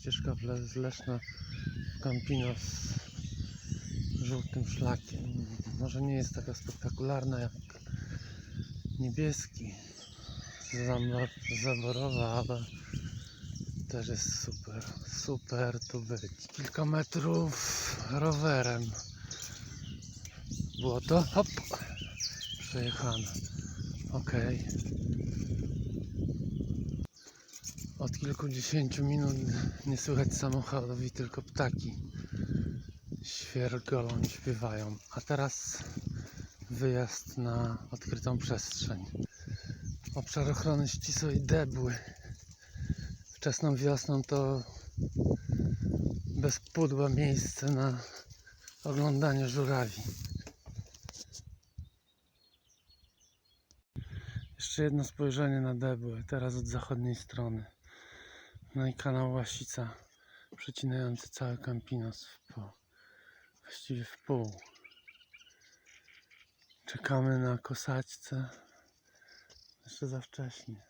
ścieżka z Leszna w Campino z żółtym szlakiem. Może nie jest taka spektakularna jak niebieski Zaborowa, ale też jest super. Super tu być. Kilka metrów rowerem. Było to? Hop! Przejechane. Okej. Od kilkudziesięciu minut nie słychać samochodów, tylko ptaki świergolą, śpiewają. A teraz wyjazd na odkrytą przestrzeń. Obszar ochrony ścisłej debły. Wczesną wiosną to bez pudła miejsce na oglądanie żurawi. Jeszcze jedno spojrzenie na debły, teraz od zachodniej strony. No i kanał Łasica, przecinający cały Campinos w po, właściwie w pół. Czekamy na kosaćce. Jeszcze za wcześnie.